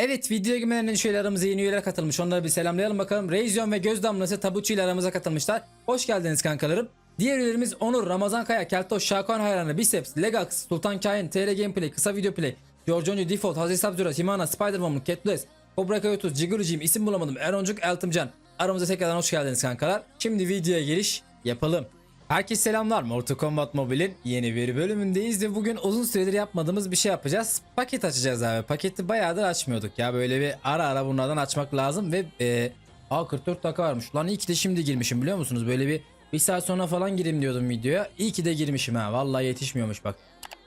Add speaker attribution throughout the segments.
Speaker 1: Evet videoya girmeden şöyle aramıza yeni üyeler katılmış. Onları bir selamlayalım bakalım. Reyzyon ve Göz Damlası Tabuçu ile aramıza katılmışlar. Hoş geldiniz kankalarım. Diğer üyelerimiz Onur, Ramazan Kaya, Keltoş, Şakan Hayranı, Biceps, Legax, Sultan Kain, TR Gameplay, Kısa Video Play, Giorgio Default, Hazreti Sabzura, Himana, Spider-Woman, Catbless, Cobra Coyotus, Jigurujim, isim bulamadım, Eroncuk, Eltimcan. Aramıza tekrardan hoş geldiniz kankalar. Şimdi videoya giriş yapalım. Herkese selamlar. Mortal Kombat Mobile'in yeni bir bölümündeyiz ve bugün uzun süredir yapmadığımız bir şey yapacağız. Paket açacağız abi. Paketi bayağıdır açmıyorduk ya. Böyle bir ara ara bunlardan açmak lazım ve e, Aa 44 dakika varmış. Lan iyi ki de şimdi girmişim biliyor musunuz? Böyle bir bir saat sonra falan gireyim diyordum videoya. İyi ki de girmişim ha. Vallahi yetişmiyormuş bak.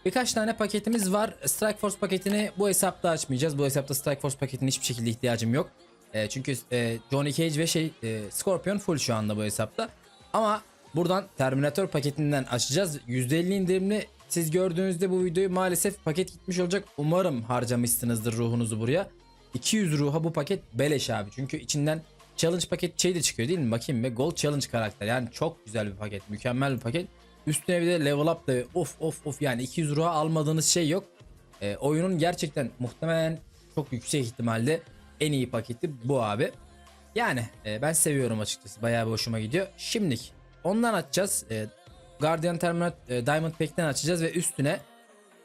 Speaker 1: Birkaç tane paketimiz var. Strike Force paketini bu hesapta açmayacağız. Bu hesapta Strike Force paketine hiçbir şekilde ihtiyacım yok. E, çünkü e, Johnny Cage ve şey e, Scorpion full şu anda bu hesapta. Ama buradan Terminator paketinden açacağız. %50 indirimli siz gördüğünüzde bu videoyu maalesef paket gitmiş olacak. Umarım harcamışsınızdır ruhunuzu buraya. 200 ruha bu paket beleş abi. Çünkü içinden challenge paket şey de çıkıyor değil mi? Bakayım ve gold challenge karakter. Yani çok güzel bir paket. Mükemmel bir paket. Üstüne bir de level up da of of of yani 200 ruha almadığınız şey yok. E, oyunun gerçekten muhtemelen çok yüksek ihtimalle en iyi paketi bu abi. Yani e, ben seviyorum açıkçası. Bayağı bir hoşuma gidiyor. Şimdilik ondan açacağız. E, Guardian Terminator e, Diamond Pack'ten açacağız ve üstüne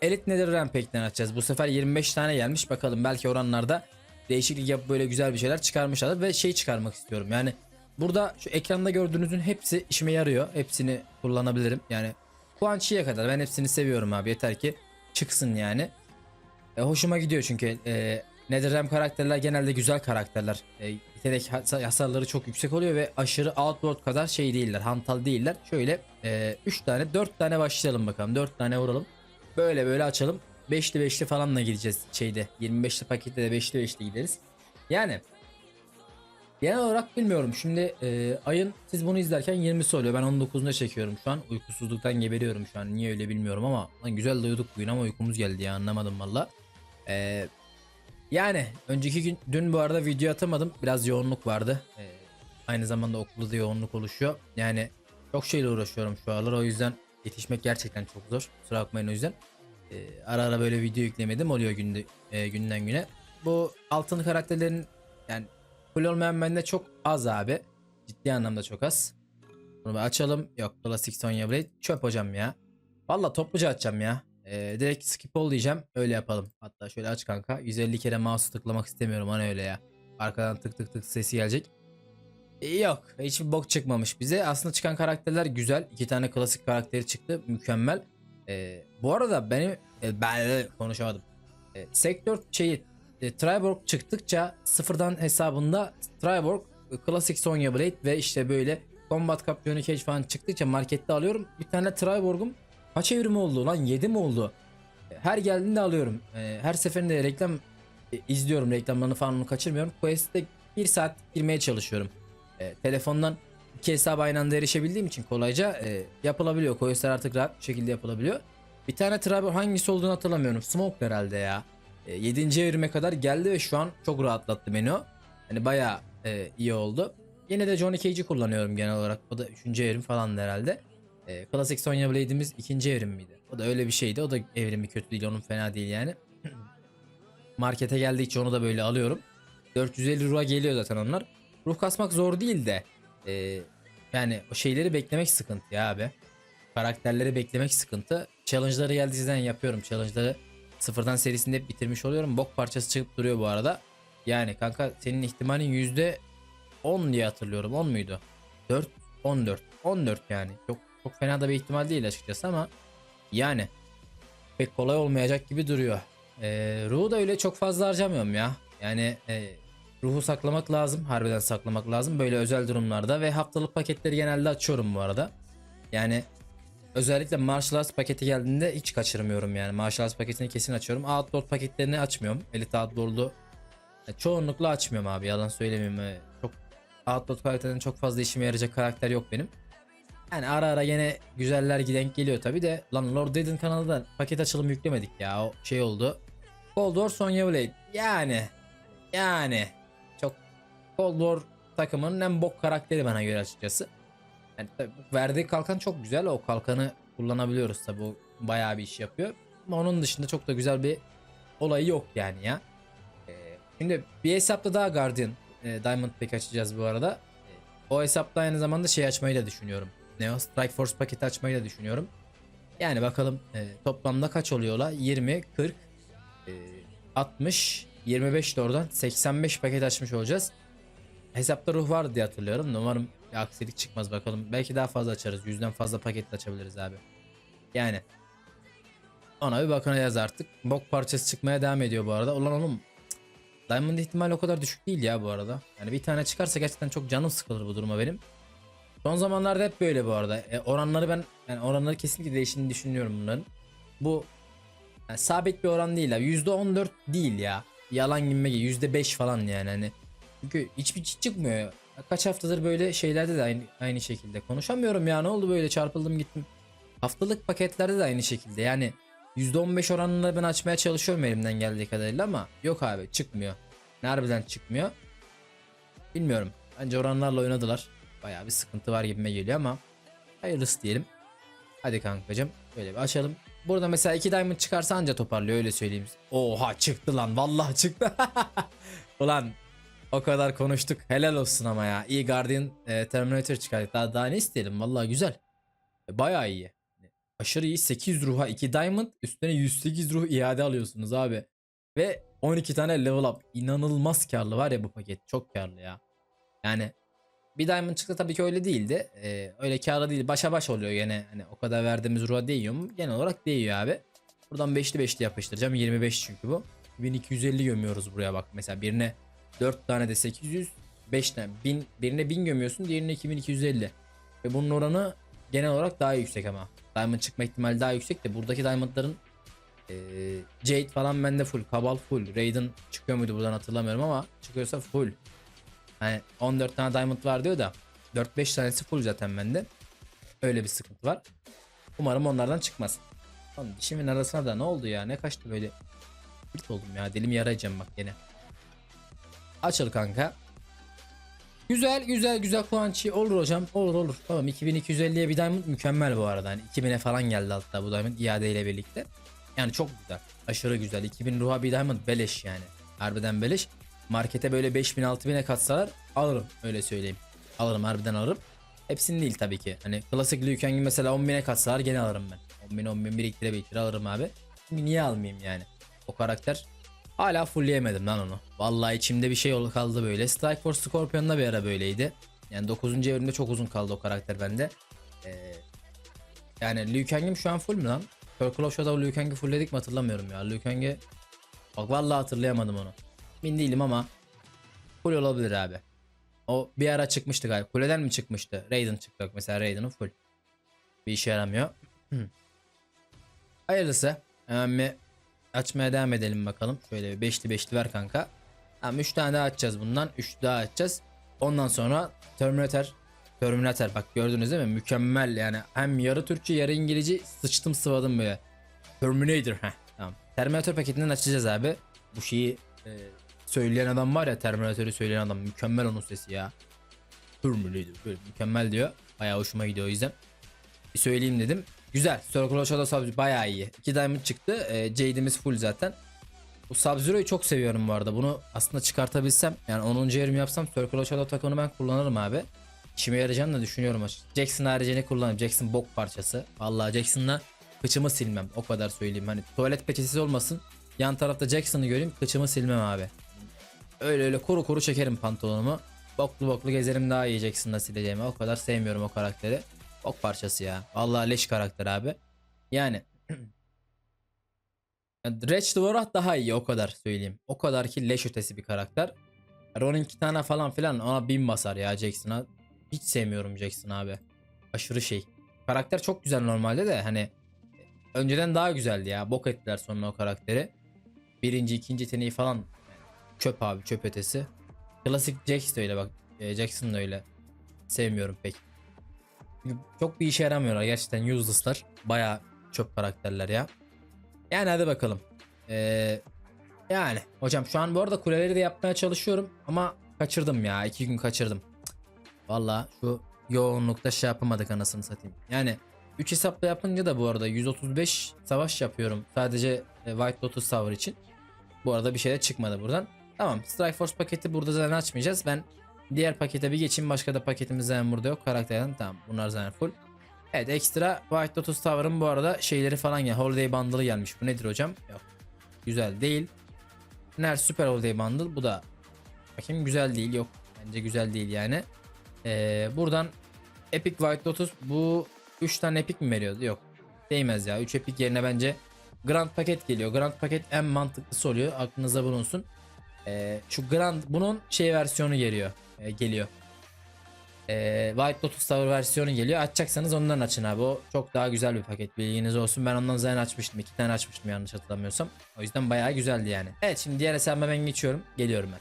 Speaker 1: Elite Netherrealm Pack'ten açacağız. Bu sefer 25 tane gelmiş. Bakalım belki oranlarda değişiklik yapıp böyle güzel bir şeyler çıkarmışlardır ve şey çıkarmak istiyorum. Yani burada şu ekranda gördüğünüzün hepsi işime yarıyor. Hepsini kullanabilirim. Yani Quan Chi'ye kadar ben hepsini seviyorum abi. Yeter ki çıksın yani. E, hoşuma gidiyor çünkü e, NetherRealm karakterler genelde güzel karakterler. E, yetenek has- hasarları çok yüksek oluyor ve aşırı Outworld kadar şey değiller. Hantal değiller. Şöyle 3 tane 4 tane başlayalım bakalım. 4 tane vuralım. Böyle böyle açalım. 5'li 5'li falanla gideceğiz şeyde. 25'li pakette de 5'li 5'li gideriz. Yani genel olarak bilmiyorum. Şimdi e, ayın siz bunu izlerken 20'si oluyor. Ben 19'unda çekiyorum şu an. Uykusuzluktan geberiyorum şu an. Niye öyle bilmiyorum ama lan güzel de uyuduk bugün ama uykumuz geldi ya anlamadım valla. Eee yani önceki gün dün bu arada video atamadım. Biraz yoğunluk vardı. Ee, aynı zamanda okulda da yoğunluk oluşuyor. Yani çok şeyle uğraşıyorum şu aralar. O yüzden yetişmek gerçekten çok zor. Kusura bakmayın o yüzden. Ee, ara ara böyle video yüklemedim oluyor günde, e, günden güne. Bu altın karakterlerin yani full olmayan bende çok az abi. Ciddi anlamda çok az. Bunu bir açalım. Yok Classic Sonya Blade. Çöp hocam ya. Valla topluca açacağım ya. Ee, direkt skip all diyeceğim. Öyle yapalım. Hatta şöyle aç kanka. 150 kere mouse tıklamak istemiyorum hani öyle ya. Arkadan tık tık tık sesi gelecek. Ee, yok. Hiçbir bok çıkmamış bize. Aslında çıkan karakterler güzel. İki tane klasik karakteri çıktı. Mükemmel. Ee, bu arada benim e, ben konuşamadım. E, sektör şeyi e, Triborg çıktıkça sıfırdan hesabında Triborg, e, klasik Sonya Blade ve işte böyle Combat Cup Johnny Cage falan çıktıkça markette alıyorum. Bir tane Triborg'um Kaç evrim oldu lan 7 mi oldu? Her geldiğinde alıyorum. Ee, Her seferinde reklam e, izliyorum reklamlarını falan kaçırmıyorum. Quest'te 1 saat girmeye çalışıyorum. Ee, Telefondan iki hesaba aynı anda erişebildiğim için kolayca e, yapılabiliyor. Quest'ler artık rahat bir şekilde yapılabiliyor. Bir tane Trabzon hangisi olduğunu hatırlamıyorum. Smoke herhalde ya. 7. evrime kadar geldi ve şu an çok rahatlattı beni o. Hani bayağı e, iyi oldu. Yine de Johnny Cage'i kullanıyorum genel olarak. O da 3. evrim falan herhalde. E, klasik Sonya Blade'imiz ikinci evrim miydi? O da öyle bir şeydi. O da evrimi kötü değil. Onun fena değil yani. Markete geldikçe onu da böyle alıyorum. 450 ruha geliyor zaten onlar. Ruh kasmak zor değil de. e, yani o şeyleri beklemek sıkıntı ya abi. Karakterleri beklemek sıkıntı. Challenge'ları geldiği zaman yapıyorum. Challenge'ları sıfırdan serisinde bitirmiş oluyorum. Bok parçası çıkıp duruyor bu arada. Yani kanka senin ihtimalin yüzde 10 diye hatırlıyorum. 10 muydu? 4 14. 14 yani. Çok çok fena da bir ihtimal değil açıkçası ama yani pek kolay olmayacak gibi duruyor. Ee, ruhu da öyle çok fazla harcamıyorum ya. Yani e, ruhu saklamak lazım. Harbiden saklamak lazım. Böyle özel durumlarda ve haftalık paketleri genelde açıyorum bu arada. Yani özellikle Martial Arts paketi geldiğinde hiç kaçırmıyorum yani. Martial Arts paketini kesin açıyorum. Outdoor paketlerini açmıyorum. Elite Outdoor'lu e, çoğunlukla açmıyorum abi yalan söylemeyeyim. E, Çok Outdoor paketinden çok fazla işime yarayacak karakter yok benim. Yani ara ara yine güzeller giden geliyor tabi de lan Lord Dead'in kanalında paket açılım yüklemedik ya o şey oldu. Cold War Sonya Blade yani yani çok Cold War takımının en bok karakteri bana göre açıkçası. Yani tabii verdiği kalkan çok güzel o kalkanı kullanabiliyoruz tabi o bayağı bir iş yapıyor. Ama onun dışında çok da güzel bir olayı yok yani ya. Ee, Şimdi bir hesapta daha Guardian e, Diamond Pack açacağız bu arada. E, O hesapta aynı zamanda şey açmayı da düşünüyorum. Neo Strike Force paketi açmayı da düşünüyorum. Yani bakalım e, toplamda kaç oluyor la? 20, 40, e, 60, 25 de oradan 85 paket açmış olacağız. Hesapta ruh var diye hatırlıyorum. Umarım bir aksilik çıkmaz bakalım. Belki daha fazla açarız. Yüzden fazla paket açabiliriz abi. Yani ona bir bakacağız artık. Bok parçası çıkmaya devam ediyor bu arada. Ulan oğlum Diamond ihtimali o kadar düşük değil ya bu arada. Yani bir tane çıkarsa gerçekten çok canım sıkılır bu duruma benim. Son zamanlarda hep böyle bu arada. E, oranları ben yani oranları kesinlikle değiştiğini düşünüyorum bunların. Bu yani sabit bir oran değil abi. %14 değil ya. Yalan gibi %5 falan yani hani. Çünkü hiçbir şey çıkmıyor. Kaç haftadır böyle şeylerde de aynı, aynı şekilde. Konuşamıyorum ya ne oldu böyle çarpıldım gittim. Haftalık paketlerde de aynı şekilde yani %15 oranında ben açmaya çalışıyorum elimden geldiği kadarıyla ama yok abi çıkmıyor. Harbiden çıkmıyor. Bilmiyorum. Bence oranlarla oynadılar. Bayağı bir sıkıntı var gibime geliyor ama hayırlısı diyelim. Hadi kankacım böyle bir açalım. Burada mesela 2 diamond çıkarsa anca toparlıyor öyle söyleyeyim. Oha çıktı lan vallahi çıktı. Ulan o kadar konuştuk helal olsun ama ya. İyi Guardian e, Terminator çıkardık. Daha, daha ne isteyelim vallahi güzel. E, bayağı iyi. Aşırı iyi 8 ruha 2 diamond üstüne 108 ruh iade alıyorsunuz abi. Ve 12 tane level up. İnanılmaz karlı var ya bu paket. Çok karlı ya. Yani bir diamond çıktı tabii ki öyle değildi. Ee, öyle karlı değil. Başa baş oluyor gene. Hani o kadar verdiğimiz ruha değiyor mu? Genel olarak değiyor abi. Buradan 5'li 5'li yapıştıracağım. 25 çünkü bu. 1250 gömüyoruz buraya bak. Mesela birine 4 tane de 800. 5 tane. 1000, birine 1000 gömüyorsun. Diğerine 2250. Ve bunun oranı genel olarak daha yüksek ama. Diamond çıkma ihtimali daha yüksek de buradaki diamondların eee Jade falan bende full. Kabal full. Raiden çıkıyor muydu buradan hatırlamıyorum ama çıkıyorsa full. Hani 14 tane diamond var diyor da 4-5 tanesi full zaten bende. Öyle bir sıkıntı var. Umarım onlardan çıkmaz. Lan dişimin arasına da ne oldu ya? Ne kaçtı böyle? Kırt oldum ya. Dilimi yarayacağım bak gene. Açıl kanka. Güzel güzel güzel Kuançi olur hocam olur olur tamam 2250'ye bir diamond mükemmel bu arada hani 2000'e falan geldi hatta bu diamond iade ile birlikte yani çok güzel aşırı güzel 2000 ruha bir diamond beleş yani harbiden beleş markete böyle 5000 6000'e katsalar alırım öyle söyleyeyim alırım harbiden alırım hepsini değil tabii ki hani klasik Liu mesela 10.000'e katsalar gene alırım ben 10.000 10.000 biriktire biriktire alırım abi Çünkü niye almayayım yani o karakter Hala fullleyemedim lan onu. Vallahi içimde bir şey kaldı böyle. Strike Force Scorpion'da bir ara böyleydi. Yani 9. evrimde çok uzun kaldı o karakter bende. Ee, yani Liu Kang'im şu an full mü lan? Circle of Shadow Liu fullledik mi hatırlamıyorum ya. Liu Kang'i bak vallahi hatırlayamadım onu. Emin değilim ama full olabilir abi. O bir ara çıkmıştı galiba. Kuleden mi çıkmıştı? Raiden çıktı mesela Raiden'ın full. Bir işe yaramıyor. Hayırlısı. Hemen açmaya devam edelim bakalım. Şöyle bir beşli beşli ver kanka. Tamam 3 tane daha açacağız bundan. 3 daha açacağız. Ondan sonra Terminator Terminator bak gördünüz değil mi? Mükemmel yani. Hem yarı Türkçe yarı İngilizce sıçtım sıvadım böyle. Terminator heh tamam. Terminator paketinden açacağız abi. Bu şeyi e, söyleyen adam var ya Terminator'ı söyleyen adam mükemmel onun sesi ya. Terminator böyle mükemmel diyor. Bayağı hoşuma gidiyor o yüzden. Bir söyleyeyim dedim. Güzel. Circle of Shadow Sub bayağı iyi. 2 diamond çıktı. E, Jade'imiz full zaten. Bu Sub-Zero'yu çok seviyorum bu arada. Bunu aslında çıkartabilsem yani 10. yerim yapsam Circle of Shadow takımını ben kullanırım abi. İşime yarayacağını da düşünüyorum açıkçası. Jackson haricini kullanırım. Jackson bok parçası. Vallahi Jackson'la kıçımı silmem. O kadar söyleyeyim. Hani tuvalet peçetesi olmasın. Yan tarafta Jackson'ı göreyim. Kıçımı silmem abi. Öyle öyle kuru kuru çekerim pantolonumu. Boklu boklu gezerim daha iyi Jackson'la sileceğimi. O kadar sevmiyorum o karakteri. Bok parçası ya. Vallahi leş karakter abi. Yani Dredge Dvorak daha iyi o kadar söyleyeyim. O kadar ki leş ötesi bir karakter. Ronin Kitana falan filan ona bin basar ya Jackson'a. Hiç sevmiyorum Jackson abi. Aşırı şey. Karakter çok güzel normalde de hani önceden daha güzeldi ya. Bok ettiler sonra o karakteri. Birinci, ikinci yeteneği falan çöp abi çöp ötesi. Klasik Jax da öyle bak. E, Jackson da öyle. Sevmiyorum pek. Çok bir işe yaramıyorlar gerçekten useless'lar. Baya çöp karakterler ya. Yani hadi bakalım. Ee, yani hocam şu an bu arada kuleleri de yapmaya çalışıyorum ama kaçırdım ya. iki gün kaçırdım. Valla şu yoğunlukta şey yapamadık anasını satayım. Yani 3 hesapla yapınca da bu arada 135 savaş yapıyorum. Sadece e, White Lotus Tower için. Bu arada bir şey de çıkmadı buradan. Tamam Strike Force paketi burada zaten açmayacağız. Ben diğer pakete bir geçeyim. Başka da paketimiz zaten burada yok. Karakterden tamam bunlar zaten full. Evet ekstra White Lotus Tower'ın bu arada şeyleri falan ya Holiday Bundle'ı gelmiş. Bu nedir hocam? Yok. Güzel değil. Ner Super Holiday Bundle bu da bakayım güzel değil yok. Bence güzel değil yani. Ee, buradan Epic White Lotus bu 3 tane Epic mi veriyordu? Yok. Değmez ya. 3 Epic yerine bence Grand paket geliyor. Grand paket en mantıklısı oluyor. Aklınızda bulunsun. Ee, şu Grand bunun şey versiyonu geliyor. Ee, geliyor. Ee, White Lotus Tower versiyonu geliyor. Açacaksanız ondan açın abi. O çok daha güzel bir paket. Bilginiz olsun. Ben ondan zaten açmıştım. iki tane açmıştım yanlış hatırlamıyorsam. O yüzden bayağı güzeldi yani. Evet şimdi diğer hesabıma ben geçiyorum. Geliyorum ben.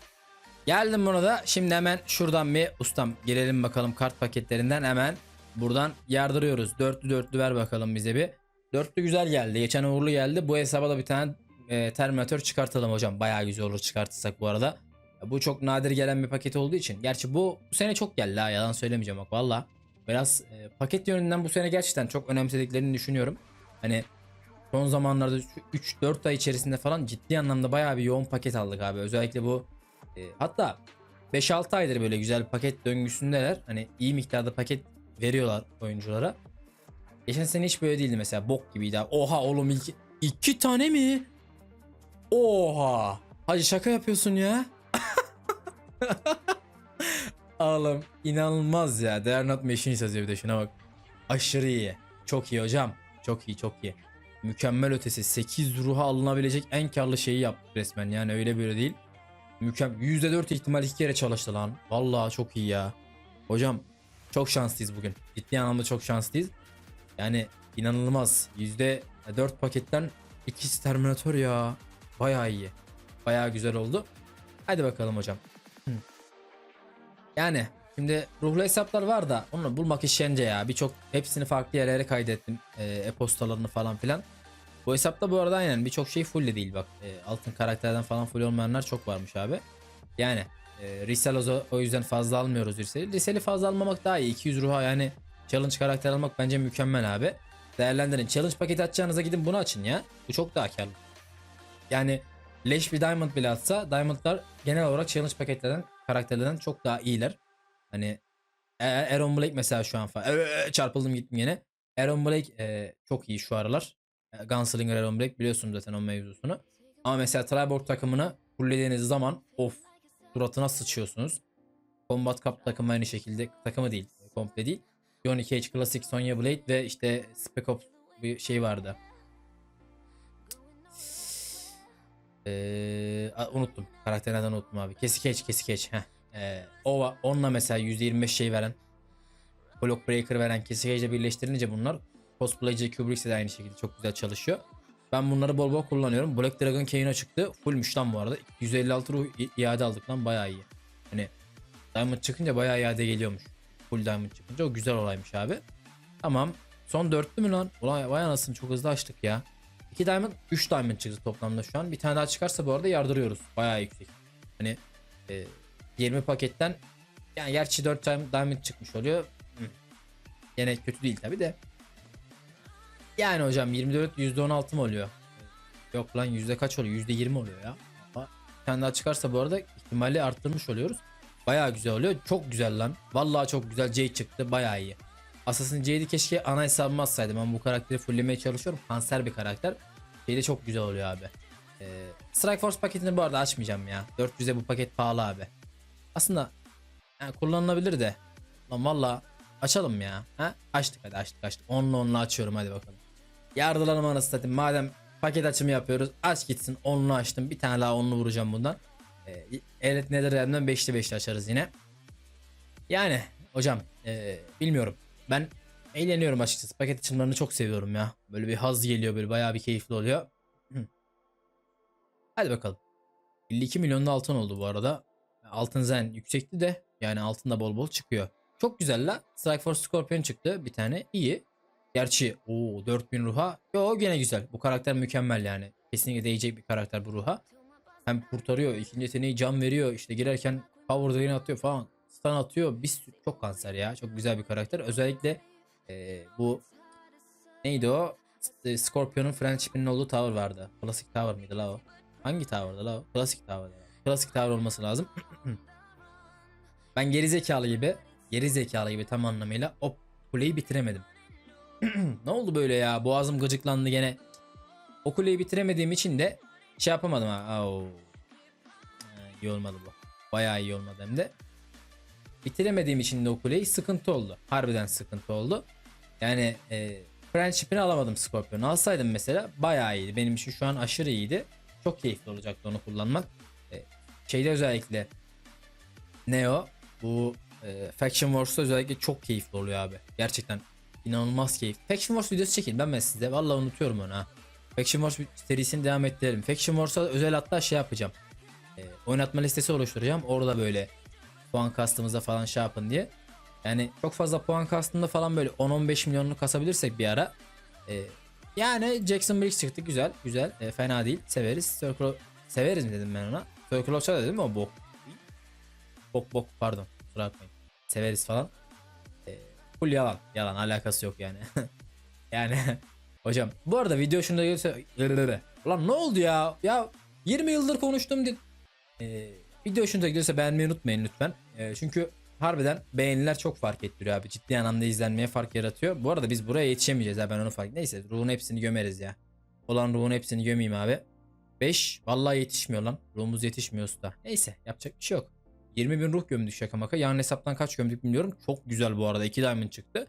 Speaker 1: Geldim buna da. Şimdi hemen şuradan bir ustam girelim bakalım kart paketlerinden hemen buradan yardırıyoruz. Dörtlü dörtlü ver bakalım bize bir. Dörtlü güzel geldi. Geçen uğurlu geldi. Bu hesaba da bir tane e, Terminator çıkartalım hocam. Bayağı güzel olur çıkartırsak bu arada. Bu çok nadir gelen bir paket olduğu için. Gerçi bu, bu sene çok geldi ha yalan söylemeyeceğim bak valla. Biraz e, paket yönünden bu sene gerçekten çok önemsediklerini düşünüyorum. Hani son zamanlarda 3-4 ay içerisinde falan ciddi anlamda bayağı bir yoğun paket aldık abi. Özellikle bu e, hatta 5-6 aydır böyle güzel paket döngüsündeler. Hani iyi miktarda paket veriyorlar oyunculara. Geçen sene hiç böyle değildi mesela bok gibiydi. Oha oğlum ilk iki tane mi? Oha. Hacı şaka yapıyorsun ya. Oğlum inanılmaz ya. They are not machines yazıyor bir de şuna bak. Aşırı iyi. Çok iyi hocam. Çok iyi çok iyi. Mükemmel ötesi 8 ruha alınabilecek en karlı şeyi yaptı resmen yani öyle böyle değil. Mükemmel. %4 ihtimal iki kere çalıştı lan. Vallahi çok iyi ya. Hocam çok şanslıyız bugün. Ciddi anlamda çok şanslıyız. Yani inanılmaz. %4 paketten ikisi Terminator ya. Bayağı iyi. Bayağı güzel oldu. Hadi bakalım hocam. Yani şimdi ruhlu hesaplar var da onu bulmak işkence ya. Birçok hepsini farklı yerlere kaydettim. E, e-postalarını falan filan. Bu hesapta bu arada aynen birçok şey full de değil bak. E, altın karakterden falan full olmayanlar çok varmış abi. Yani e, Risel o yüzden fazla almıyoruz Risel'i. Risel'i fazla almamak daha iyi. 200 ruha yani challenge karakter almak bence mükemmel abi. Değerlendirin. Challenge paketi açacağınıza gidin bunu açın ya. Bu çok daha karlı. Yani Leş bir Diamond bile atsa Diamond'lar genel olarak challenge paketlerden karakterlerden çok daha iyiler. Hani e- Aaron Blake mesela şu an falan Ee, çarpıldım gittim yine. Aaron Blake e, çok iyi şu aralar. E, Gunslinger Aaron Blake biliyorsunuz zaten o mevzusunu. Ama mesela Triborg takımını fullediğiniz zaman of suratına sıçıyorsunuz. Combat Cup takımı aynı şekilde takımı değil komple değil. Johnny Cage Classic Sonya Blade ve işte Spec Ops bir şey vardı. Ee, unuttum. Karakterlerden unuttum abi. Kesik Cage, Kesik Cage. Heh. Ee, o va- onunla mesela %25 şey veren Block Breaker veren Kesik Cage'le birleştirince bunlar Cosplayci Kubrick'se de aynı şekilde çok güzel çalışıyor. Ben bunları bol bol kullanıyorum. Black Dragon Kano çıktı. Fullmüş lan bu arada. 156 ruh iade aldık lan bayağı iyi. Hani Diamond çıkınca bayağı iade geliyormuş. Full Diamond çıkınca o güzel olaymış abi. Tamam. Son dörtlü mü lan? Ulan vay anasını çok hızlı açtık ya. 2 diamond 3 diamond çıktı toplamda şu an. Bir tane daha çıkarsa bu arada yardırıyoruz. Bayağı yüksek. Hani e, 20 paketten yani gerçi 4 diamond, çıkmış oluyor. Yine kötü değil tabi de. Yani hocam 24 %16 mı oluyor? Yok lan yüzde kaç oluyor? Yüzde 20 oluyor ya. Ama bir tane daha çıkarsa bu arada ihtimali arttırmış oluyoruz. Bayağı güzel oluyor. Çok güzel lan. Vallahi çok güzel. Jade çıktı. Bayağı iyi. Assassin Jade'i keşke ana hesabıma atsaydım. Ben bu karakteri fulllemeye çalışıyorum. Kanser bir karakter. Şey de çok güzel oluyor abi. Ee, Strike Force paketini bu arada açmayacağım ya. 400'e bu paket pahalı abi. Aslında yani kullanılabilir de. Lan valla açalım ya. Ha? Açtık hadi açtık açtık. Onunla onunla açıyorum hadi bakalım. Yardılarım anasını satayım. Madem paket açımı yapıyoruz. Aç gitsin. Onlu açtım. Bir tane daha onlu vuracağım bundan. Ee, evet Netherrealm'den 5'li 5'li açarız yine. Yani hocam ee, bilmiyorum. Ben eğleniyorum açıkçası. Paket açımlarını çok seviyorum ya. Böyle bir haz geliyor böyle bayağı bir keyifli oluyor. Hadi bakalım. 52 milyonda altın oldu bu arada. Altın zen yüksekti de yani altın da bol bol çıkıyor. Çok güzel la. Strike Force Scorpion çıktı bir tane. iyi. Gerçi o 4000 ruha. Yo gene güzel. Bu karakter mükemmel yani. Kesinlikle değecek bir karakter bu ruha. Hem kurtarıyor. ikinci yeteneği can veriyor. İşte girerken power drain atıyor falan. Stun atıyor. Bir çok kanser ya. Çok güzel bir karakter. Özellikle e, bu neydi o? Scorpion'un friendship'inin olduğu tower vardı. Classic Tower mıydı la o? Hangi tower'da la o? Classic Tower'da. klasik tavır olması lazım. ben geri zekalı gibi, geri zekalı gibi tam anlamıyla o kuleyi bitiremedim. ne oldu böyle ya? Boğazım gıcıklandı gene. O kuleyi bitiremediğim için de şey yapamadım ha. Oo. Ha, iyi olmadı bu. Bayağı iyi olmadı hem de. Bitiremediğim için de o sıkıntı oldu. Harbiden sıkıntı oldu. Yani e, Friendship'ini alamadım Scorpion'u. Alsaydım mesela bayağı iyiydi. Benim için şu an aşırı iyiydi. Çok keyifli olacaktı onu kullanmak. E, şeyde özellikle Neo bu e, Faction Wars'ta özellikle çok keyifli oluyor abi. Gerçekten inanılmaz keyif. Faction Wars videosu çekeyim ben, ben size. Vallahi unutuyorum onu ha. Faction Wars serisini devam ettirelim. Faction Wars'a özel hatta şey yapacağım. E, oynatma listesi oluşturacağım. Orada böyle puan kastımıza falan şey yapın diye. Yani çok fazla puan kastında falan böyle 10-15 milyonunu kasabilirsek bir ara. e, yani Jackson Briggs çıktı güzel güzel e, fena değil severiz. Circle severiz dedim ben ona. Circle of Shadow dedim ama bok. Bok bok pardon kusura bakmayın. Severiz falan. E, full yalan yalan alakası yok yani. yani hocam bu arada video şunu da görse Lan ne oldu ya? Ya 20 yıldır konuştum dedi. E, video hoşunuza gidiyorsa beğenmeyi unutmayın lütfen. E, çünkü harbiden beğeniler çok fark ettiriyor abi. Ciddi anlamda izlenmeye fark yaratıyor. Bu arada biz buraya yetişemeyeceğiz ha ben onu fark. Neyse ruhun hepsini gömeriz ya. Olan ruhun hepsini gömeyim abi. 5 vallahi yetişmiyor lan. Ruhumuz yetişmiyor usta. Neyse yapacak bir şey yok. 20 bin ruh gömdük şaka maka. Yani hesaptan kaç gömdük bilmiyorum. Çok güzel bu arada. 2 diamond çıktı.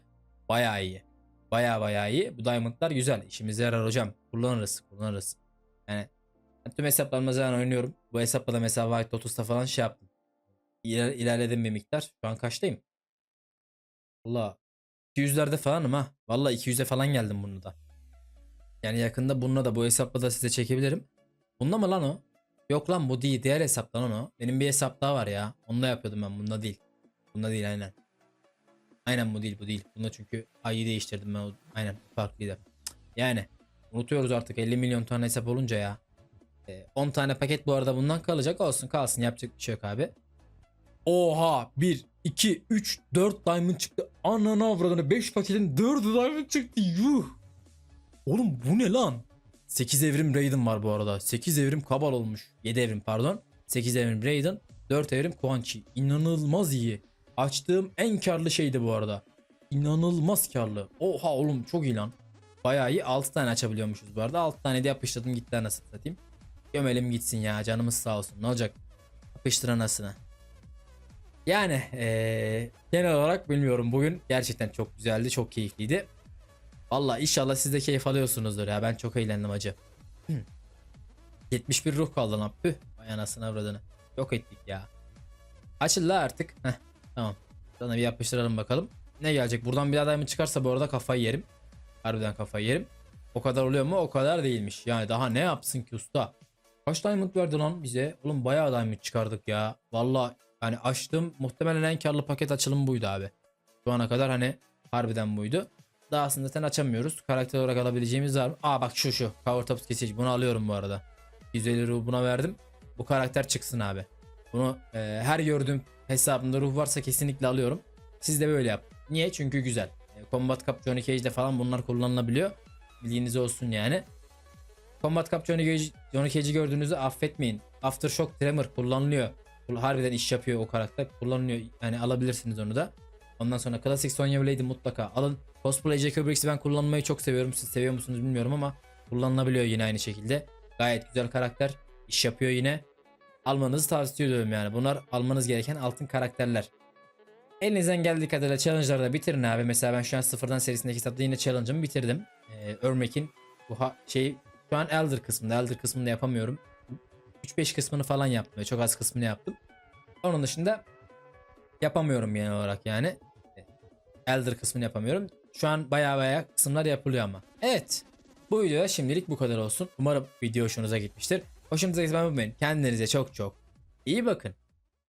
Speaker 1: Bayağı iyi. Bayağı bayağı iyi. Bu diamondlar güzel. İşimize yarar hocam. Kullanırız. Kullanırız. Yani ben tüm hesaplarımda zaten oynuyorum. Bu hesapla da mesela White Lotus'ta falan şey yaptım. İler, ilerledim bir miktar. Şu an kaçtayım? Valla 200'lerde falanım ha. Valla 200'e falan geldim bununla da. Yani yakında bununla da bu hesapla da size çekebilirim. Bunda mı lan o? Yok lan bu değil. Diğer hesaptan onu. Benim bir hesap daha var ya. Onda yapıyordum ben. Bunda değil. Bunda değil aynen. Aynen bu değil bu değil. Bunda çünkü ayı değiştirdim ben. o- Aynen farklıydı. Yani unutuyoruz artık 50 milyon tane hesap olunca ya. Ee, 10 tane paket bu arada bundan kalacak olsun kalsın yapacak bir şey yok abi. Oha 1 2 3 4 diamond çıktı. Ananı avradını 5 paketin 4'ü diamond çıktı. Yuh. Oğlum bu ne lan? 8 evrim Raiden var bu arada. 8 evrim Kabal olmuş. 7 evrim pardon. 8 evrim Raiden. 4 evrim Quan Chi. İnanılmaz iyi. Açtığım en karlı şeydi bu arada. İnanılmaz karlı. Oha oğlum çok iyi lan. Bayağı iyi. 6 tane açabiliyormuşuz bu arada. 6 tane de yapıştırdım gitti anasını satayım. Gömelim gitsin ya canımız sağ olsun. Ne olacak? Yapıştır anasını. Yani eee, genel olarak bilmiyorum bugün gerçekten çok güzeldi çok keyifliydi. Valla inşallah siz de keyif alıyorsunuzdur ya ben çok eğlendim acı. 71 ruh kaldı lan püh. Vay anasını avradını. Yok ettik ya. Açıl la artık. Heh, tamam. Sana bir yapıştıralım bakalım. Ne gelecek? Buradan bir adamı çıkarsa bu arada kafayı yerim. Harbiden kafayı yerim. O kadar oluyor mu? O kadar değilmiş. Yani daha ne yapsın ki usta? Kaç diamond verdi lan bize? Oğlum bayağı diamond çıkardık ya. Valla yani açtığım muhtemelen en karlı paket açılım buydu abi. Şu ana kadar hani harbiden buydu. Daha aslında zaten açamıyoruz. Karakter olarak alabileceğimiz var mı? Aa bak şu şu. Power Tops kesici. Bunu alıyorum bu arada. 150 ruh buna verdim. Bu karakter çıksın abi. Bunu e, her gördüğüm hesabımda ruh varsa kesinlikle alıyorum. Siz de böyle yap. Niye? Çünkü güzel. E, Combat Cup Johnny Cage'de falan bunlar kullanılabiliyor. Bilginiz olsun yani. Combat Cup Johnny, Cage, gördüğünüzde affetmeyin. Aftershock Tremor kullanılıyor. Harbiden iş yapıyor o karakter. Kullanılıyor. Yani alabilirsiniz onu da. Ondan sonra Classic Sonya Blade'i mutlaka alın. Cosplay Jacob Briggs'i ben kullanmayı çok seviyorum. Siz seviyor musunuz bilmiyorum ama kullanılabiliyor yine aynı şekilde. Gayet güzel karakter. İş yapıyor yine. Almanızı tavsiye ediyorum yani. Bunlar almanız gereken altın karakterler. Elinizden geldiği kadarıyla challenge'ları da bitirin abi. Mesela ben şu an sıfırdan serisindeki hesapta yine challenge'ımı bitirdim. Ee, Örmek'in bu şey şu an Elder kısmında. Elder kısmında yapamıyorum. 3-5 kısmını falan yaptım. Çok az kısmını yaptım. Onun dışında yapamıyorum genel olarak yani. Elder kısmını yapamıyorum. Şu an baya baya kısımlar yapılıyor ama. Evet. Bu videoda şimdilik bu kadar olsun. Umarım video hoşunuza gitmiştir. Hoşunuza gitmem unutmayın. Kendinize çok çok iyi bakın.